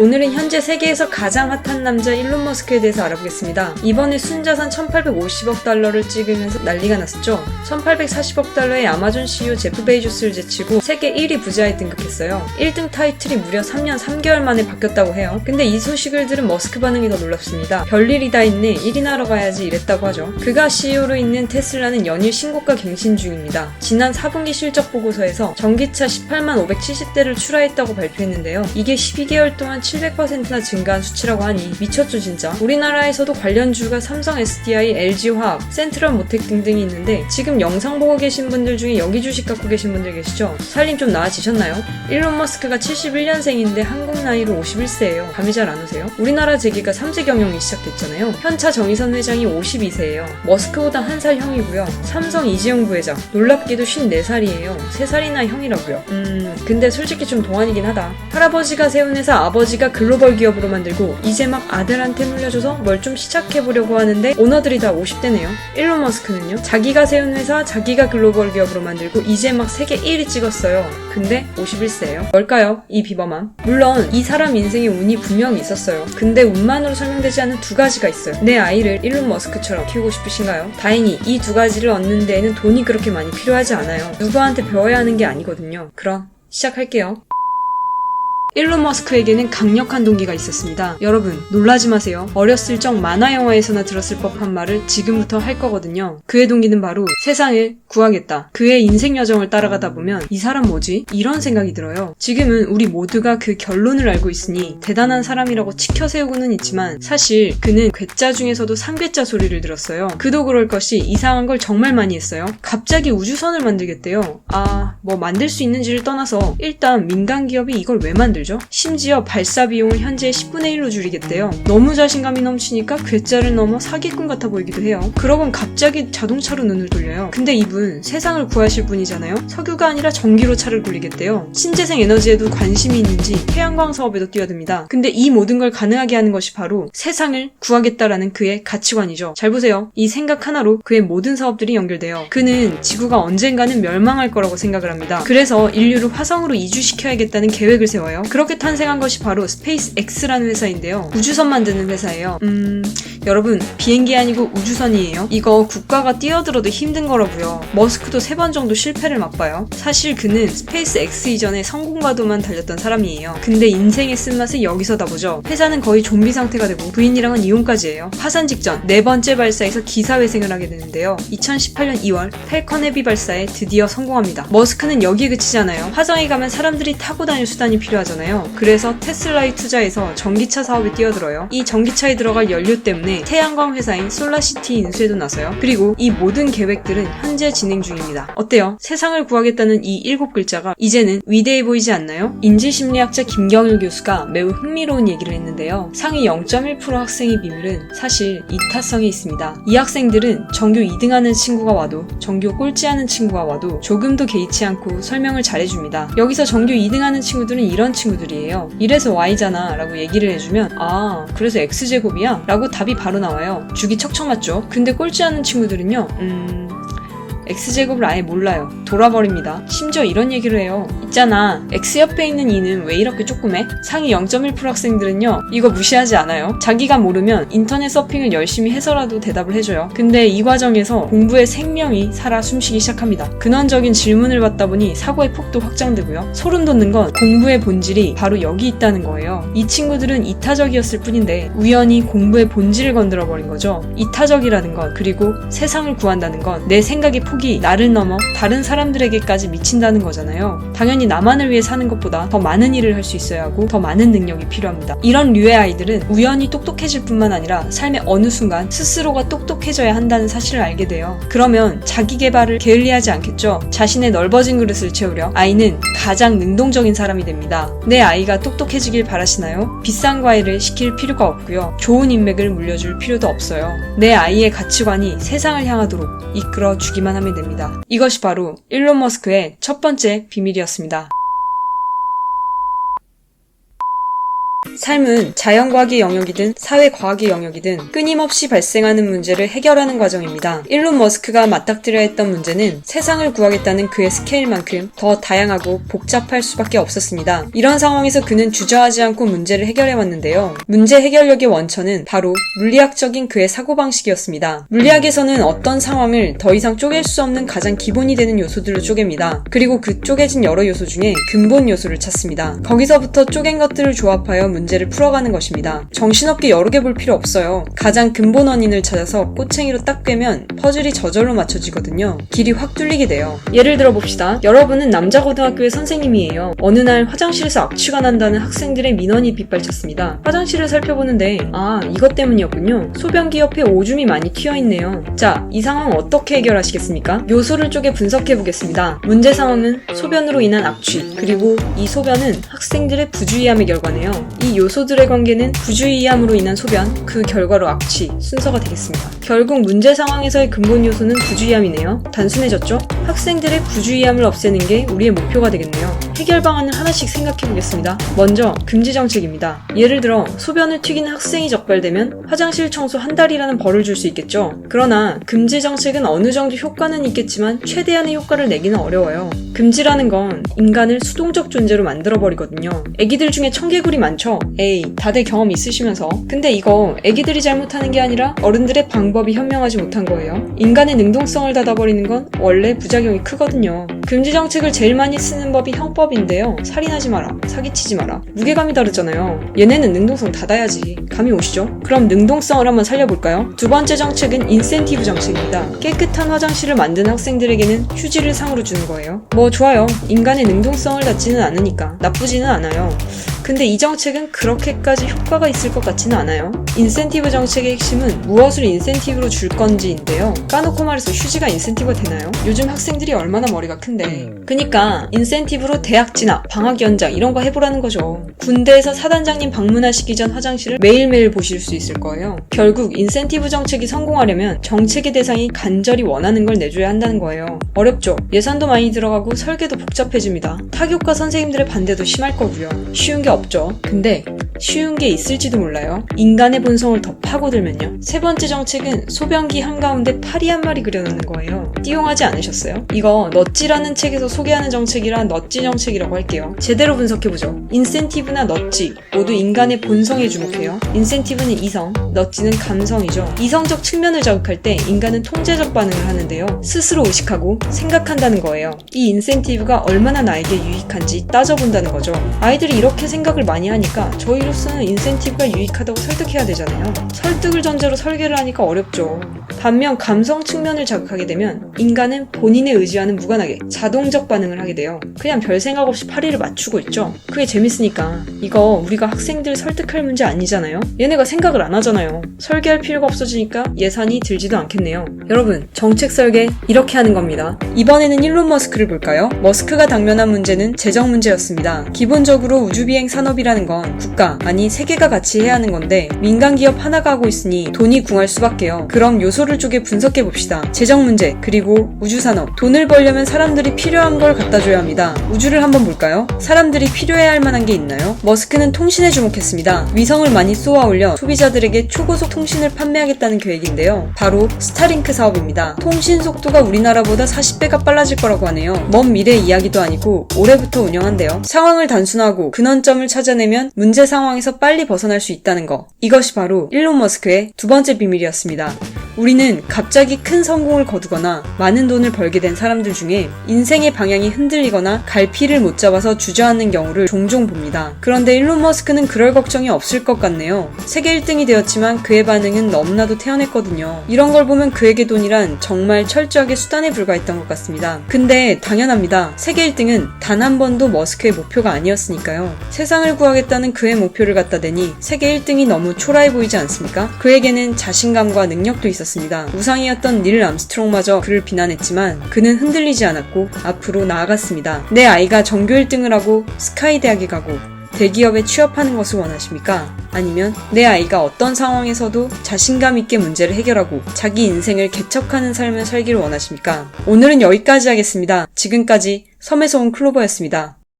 오늘은 현재 세계에서 가장 핫한 남자 일론 머스크에 대해서 알아보겠습니다. 이번에 순자산 1850억 달러를 찍으면서 난리가 났었죠. 1840억 달러의 아마존 CEO 제프 베이조스를 제치고 세계 1위 부자에 등극했어요. 1등 타이틀이 무려 3년 3개월 만에 바뀌었다고 해요. 근데 이 소식을 들은 머스크 반응이 더 놀랍습니다. 별일이 다 있네, 1인 하러 가야지 이랬다고 하죠. 그가 CEO로 있는 테슬라는 연일 신고가 갱신 중입니다. 지난 4분기 실적 보고서에서 전기차 18만 570대를 출하했다고 발표했는데요. 이게 12개월 동안 700%나 증가한 수치라고 하니 미쳤죠 진짜. 우리나라에서도 관련주가 삼성 SDI, LG화학, 센트럴 모텍 등등이 있는데 지금 영상 보고 계신 분들 중에 여기 주식 갖고 계신 분들 계시죠? 살림 좀 나아지셨나요? 일론 머스크가 71년생인데 한국 나이로 51세예요. 감이 잘 안 오세요? 우리나라 재계가 3세 경영이 시작됐잖아요. 현차 정의선 회장이 52세예요. 머스크보다 한 살 형이고요. 삼성 이재용 부회장 놀랍게도 54살이에요. 3살이나 형이라고요. 음, 근데 솔직히 좀 동안이긴 하다. 할아버지가 세운 회사 아버지 가 글로벌 기업으로 만들고 이제 막 아들한테 물려줘서 뭘 좀 시작해보려고 하는데 오너들이 다 50대네요. 일론 머스크는요. 자기가 세운 회사 자기가 글로벌 기업으로 만들고 이제 막 세계 1위 찍었어요. 근데 51세예요. 뭘까요? 이 비범함. 물론 이 사람 인생에 운이 분명히 있었어요. 근데 운만으로 설명되지 않는 두 가지가 있어요. 내 아이를 일론 머스크처럼 키우고 싶으신가요? 다행히 이 두 가지를 얻는 데에는 돈이 그렇게 많이 필요하지 않아요. 누구한테 배워야 하는 게 아니거든요. 그럼 시작할게요. 일론 머스크에게는 강력한 동기가 있었습니다. 여러분, 놀라지 마세요. 어렸을 적 만화 영화에서나 들었을 법한 말을 지금부터 할 거거든요. 그의 동기는 바로 세상을 구하겠다. 그의 인생 여정을 따라가다 보면 이 사람 뭐지? 이런 생각이 들어요. 지금은 우리 모두가 그 결론을 알고 있으니 대단한 사람이라고 치켜 세우고는 있지만 사실 그는 괴짜 중에서도 상괴짜 소리를 들었어요. 그도 그럴 것이 이상한 걸 정말 많이 했어요. 갑자기 우주선을 만들겠대요. 아, 뭐 만들 수 있는지를 떠나서 일단 민간 기업이 이걸 왜 만들 죠? 심지어 발사 비용을 현재 10분의 1로 줄이겠대요. 너무 자신감이 넘치니까 괴짜를 넘어 사기꾼 같아 보이기도 해요. 그러곤 갑자기 자동차로 눈을 돌려요. 근데 이분 세상을 구하실 분이잖아요. 석유가 아니라 전기로 차를 굴리겠대요. 신재생 에너지에도 관심이 있는지 태양광 사업에도 뛰어듭니다. 근데 이 모든 걸 가능하게 하는 것이 바로 세상을 구하겠다라는 그의 가치관이죠. 잘 보세요. 이 생각 하나로 그의 모든 사업들이 연결돼요. 그는 지구가 언젠가는 멸망할 거라고 생각을 합니다. 그래서 인류를 화성으로 이주시켜야겠다는 계획을 세워요. 그렇게 탄생한 것이 바로 스페이스 X라는 회사인데요. 우주선 만드는 회사예요. 음, 여러분, 비행기 아니고 우주선이에요. 이거 국가가 뛰어들어도 힘든 거라고요. 머스크도 세 번 정도 실패를 맛봐요. 사실 그는 스페이스 X 이전에 성공과도만 달렸던 사람이에요. 근데 인생의 쓴맛은 여기서 다 보죠. 회사는 거의 좀비 상태가 되고 부인이랑은 이혼까지 해요. 파산 직전 네 번째 발사에서 기사회생을 하게 되는데요. 2018년 2월 펠컨 헤비 발사에 드디어 성공합니다. 머스크는 여기에 그치지 않아요. 화성에 가면 사람들이 타고 다닐 수단이 필요하잖아요. 그래서 테슬라에 투자해서 전기차 사업에 뛰어들어요. 이 전기차에 들어갈 연료 때문에 태양광 회사인 솔라시티 인수에도 나서요. 그리고 이 모든 계획들은 현재 진행 중입니다. 어때요? 세상을 구하겠다는 이 일곱 글자가 이제는 위대해 보이지 않나요? 인지심리학자 김경일 교수가 매우 흥미로운 얘기를 했는데요. 상위 0.1% 학생의 비밀은 사실 이타성이 있습니다. 이 학생들은 전교 2등하는 친구가 와도 전교 꼴찌하는 친구가 와도 조금도 개의치 않고 설명을 잘해줍니다. 여기서 전교 2등하는 친구들은 이런 친구들이에요. 이래서 Y잖아 라고 얘기를 해주면 아 그래서 X제곱이야? 라고 답이 바로 나와요. 주기 척척 맞죠? 근데 꼴찌하는 친구들은요 음... X제곱을 아예 몰라요. 돌아버립니다. 심지어 이런 얘기를 해요. 있잖아. X 옆에 있는 2는 왜 이렇게 조그매? 상위 0.1% 학생들은요, 이거 무시하지 않아요. 자기가 모르면 인터넷 서핑을 열심히 해서라도 대답을 해줘요. 근데 이 과정에서 공부의 생명이 살아 숨쉬기 시작합니다. 근원적인 질문을 받다 보니 사고의 폭도 확장되고요. 소름 돋는 건 공부의 본질이 바로 여기 있다는 거예요. 이 친구들은 이타적이었을 뿐인데 우연히 공부의 본질을 건드려 버린 거죠. 이타적이라는 건 그리고 세상을 구한다는 건 내 생각의 폭이 나를 넘어 다른 사람들에게까지 미친다는 거잖아요. 당연히 나만을 위해 사는 것보다 더 많은 일을 할 수 있어야 하고 더 많은 능력이 필요합니다. 이런 류의 아이들은 우연히 똑똑해질 뿐만 아니라 삶의 어느 순간 스스로가 똑똑해져야 한다는 사실을 알게 돼요. 그러면 자기 개발을 게을리하지 않겠죠? 자신의 넓어진 그릇을 채우려 아이는 가장 능동적인 사람이 됩니다. 내 아이가 똑똑해지길 바라시나요? 비싼 과외를 시킬 필요가 없고요. 좋은 인맥을 물려줄 필요도 없어요. 내 아이의 가치관이 세상을 향하도록 이끌어 주기만 하면 됩니다. 이것이 바로 일론 머스크의 첫 번째 비밀이었습니다. 삶은 자연과학의 영역이든 사회과학의 영역이든 끊임없이 발생하는 문제를 해결하는 과정입니다. 일론 머스크가 맞닥뜨려 했던 문제는 세상을 구하겠다는 그의 스케일만큼 더 다양하고 복잡할 수밖에 없었습니다. 이런 상황에서 그는 주저하지 않고 문제를 해결해 왔는데요. 문제 해결력의 원천은 바로 물리학적인 그의 사고방식이었습니다. 물리학에서는 어떤 상황을 더 이상 쪼갤 수 없는 가장 기본이 되는 요소들로 쪼갭니다. 그리고 그 쪼개진 여러 요소 중에 근본 요소를 찾습니다. 거기서부터 쪼갠 것들을 조합하여 문제 를 풀어가는 것입니다. 정신없게 여러 개 볼 필요 없어요. 가장 근본 원인을 찾아서 꼬챙이로 딱 꿰면 퍼즐이 저절로 맞춰지거든요. 길이 확 뚫리게 돼요. 예를 들어 봅시다. 여러분은 남자 고등학교의 선생님이에요. 어느 날 화장실에서 악취가 난다는 학생들의 민원이 빗발쳤습니다. 화장실을 살펴보는데 아 이것 때문이었군요. 소변기 옆에 오줌이 많이 튀어 있네요. 자, 이 상황 어떻게 해결하시겠습니까? 요소를 쪼개 분석해 보겠습니다. 문제 상황은 소변으로 인한 악취, 그리고 이 소변은 학생들의 부주의함의 결과네요. 이 요소들의 관계는 부주의함으로 인한 소변, 그 결과로 악취, 순서가 되겠습니다. 결국 문제 상황에서의 근본 요소는 부주의함이네요. 단순해졌죠? 학생들의 부주의함을 없애는 게 우리의 목표가 되겠네요. 해결 방안을 하나씩 생각해 보겠습니다. 먼저 금지 정책입니다. 예를 들어 소변을 튀기는 학생이 적발되면 화장실 청소 한 달이라는 벌을 줄 수 있겠죠. 그러나 금지 정책은 어느 정도 효과는 있겠지만 최대한의 효과를 내기는 어려워요. 금지라는 건 인간을 수동적 존재로 만들어 버리거든요. 애기들 중에 청개구리 많죠? 에이, 다들 경험 있으시면서. 근데 이거 애기들이 잘못하는 게 아니라 어른들의 방법이 현명하지 못한 거예요. 인간의 능동성을 닫아버리는 건 원래 부작용이 크거든요. 금지 정책을 제일 많이 쓰는 법이 형법인데요. 살인하지 마라, 사기치지 마라. 무게감이 다르잖아요. 얘네는 능동성 닫아야지. 감이 오시죠? 그럼 능동성을 한번 살려볼까요? 두 번째 정책은 인센티브 정책입니다. 깨끗한 화장실을 만든 학생들에게는 휴지를 상으로 주는 거예요. 뭐 좋아요. 인간의 능동성을 닫지는 않으니까 나쁘지는 않아요. 근데 이 정책은 그렇게까지 효과가 있을 것 같지는 않아요. 인센티브 정책의 핵심은 무엇을 인센티브로 줄 건지인데요. 까놓고 말해서 휴지가 인센티브가 되나요? 요즘 학생들이 얼마나 머리가 큰데. 그니까 인센티브로 대학 진학, 방학 연장 이런 거 해보라는 거죠. 군대에서 사단장님 방문하시기 전 화장실을 매일매일 보실 수 있을 거예요. 결국 인센티브 정책이 성공하려면 정책의 대상이 간절히 원하는 걸 내줘야 한다는 거예요. 어렵죠? 예산도 많이 들어가고 설계도 복잡해집니다. 타격과 선생님들의 반대도 심할 거고요. 쉬운 게 없 죠. 근데 쉬운 게 있을지도 몰라요. 인간의 본성을 더 파고들면요. 세 번째 정책은 소변기 한가운데 파리 한 마리 그려놓는 거예요. 띄용하지 않으셨어요? 이거 넛지라는 책에서 소개하는 정책이라 넛지 정책이라고 할게요. 제대로 분석해보죠. 인센티브나 넛지 모두 인간의 본성에 주목해요. 인센티브는 이성, 넛지는 감성이죠. 이성적 측면을 자극할 때 인간은 통제적 반응을 하는데요. 스스로 의식하고 생각한다는 거예요. 이 인센티브가 얼마나 나에게 유익한지 따져본다는 거죠. 아이들이 이렇게 생각 을 많이 하니까 저희로서는 인센티브가 유익하다고 설득해야 되잖아요. 설득을 전제로 설계를 하니까 어렵죠. 반면 감성 측면을 자극하게 되면 인간은 본인의 의지와는 무관하게 자동적 반응을 하게 돼요. 그냥 별 생각 없이 파리를 맞추고 있죠. 그게 재밌으니까. 이거 우리가 학생들 설득할 문제 아니잖아요? 얘네가 생각을 안 하잖아요. 설계할 필요가 없어지니까 예산이 들지도 않겠네요. 여러분, 정책 설계 이렇게 하는 겁니다. 이번에는 일론 머스크를 볼까요? 머스크가 당면한 문제는 재정 문제였습니다. 기본적으로 우주비행 산업이라는 건 국가, 아니 세계가 같이 해야 하는 건데 민간 기업 하나가 하고 있으니 돈이 궁할 수밖에요. 그럼 요소를 쪼개 분석해 봅시다. 재정 문제, 그리고 우주 산업. 돈을 벌려면 사람들이 필요한 걸 갖다 줘야 합니다. 우주를 한번 볼까요? 사람들이 필요해야 할 만한 게 있나요? 머스크는 통신에 주목했습니다. 위성을 많이 쏘아 올려 소비자들에게 초고속 통신을 판매하겠다는 계획인데요. 바로 스타링크 사업입니다. 통신 속도가 우리나라보다 40배가 빨라질 거라고 하네요. 먼 미래 이야기도 아니고 올해부터 운영한대요. 상황을 단순화하고 근원점을 찾아내면 문제 상황에서 빨리 벗어날 수 있다는 거. 이것이 바로 일론 머스크의 두 번째 비밀이었습니다. 우리는 갑자기 큰 성공을 거두거나 많은 돈을 벌게 된 사람들 중에 인생의 방향이 흔들리거나 갈피를 못 잡아서 주저앉는 경우를 종종 봅니다. 그런데 일론 머스크는 그럴 걱정이 없을 것 같네요. 세계 1등이 되었지만 그의 반응은 너무나도 태연했거든요. 이런 걸 보면 그에게 돈이란 정말 철저하게 수단에 불과했던 것 같습니다. 근데 당연합니다. 세계 1등은 단 한 번도 머스크의 목표가 아니었으니까요. 세상을 구하겠다는 그의 목표를 갖다 대니 세계 1등이 너무 초라해 보이지 않습니까? 그에게는 자신감과 능력도 있었습니다. 우상이었던 닐 암스트롱마저 그를 비난했지만 그는 흔들리지 않았고 앞으로 나아갔습니다. 내 아이가 전교 1등을 하고 스카이 대학에 가고 대기업에 취업하는 것을 원하십니까? 아니면 내 아이가 어떤 상황에서도 자신감 있게 문제를 해결하고 자기 인생을 개척하는 삶을 살기를 원하십니까? 오늘은 여기까지 하겠습니다. 지금까지 섬에서 온 클로버였습니다.